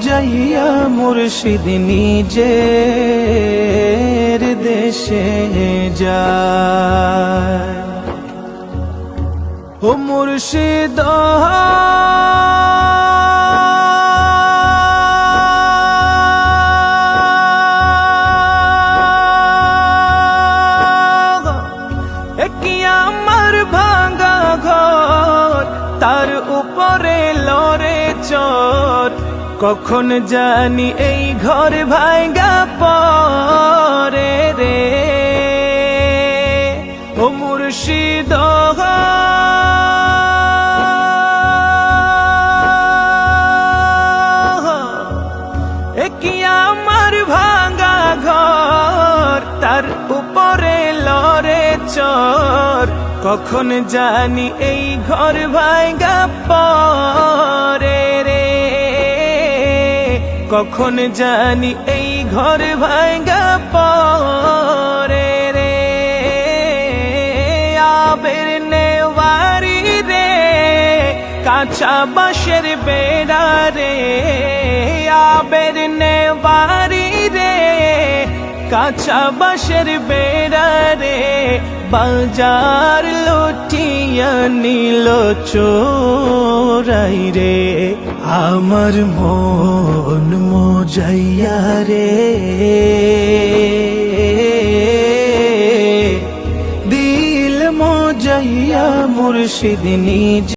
মজাইয়া মুর্শিদ নিজের দেশে যায়। ও মুর্শিদ আমার ভাঙা ঘর তার উপরে লড়ে চর কখন জানি এই ঘর ভাঙ্গা পরে রে? ও মুর্শিদ আমার ভাঙা ঘর? তার উপরে লড়ে চর। কখন জানি এই ঘর ভাঙ্গা পরে কখন জানি এই ঘর ভাঙ্গা পরে রে? আবের নেওয়ারি রে, কাঁচা বাঁশের বেড়া রে। আবের নেওয়ারি রে, কাঁচা বাঁশের বেড়া রে। বাজার লুটিয়া নীল চোরাই রে। আমার মন মজাইয়া রে। দিল মজাইয়া মুর্শিদ নিজ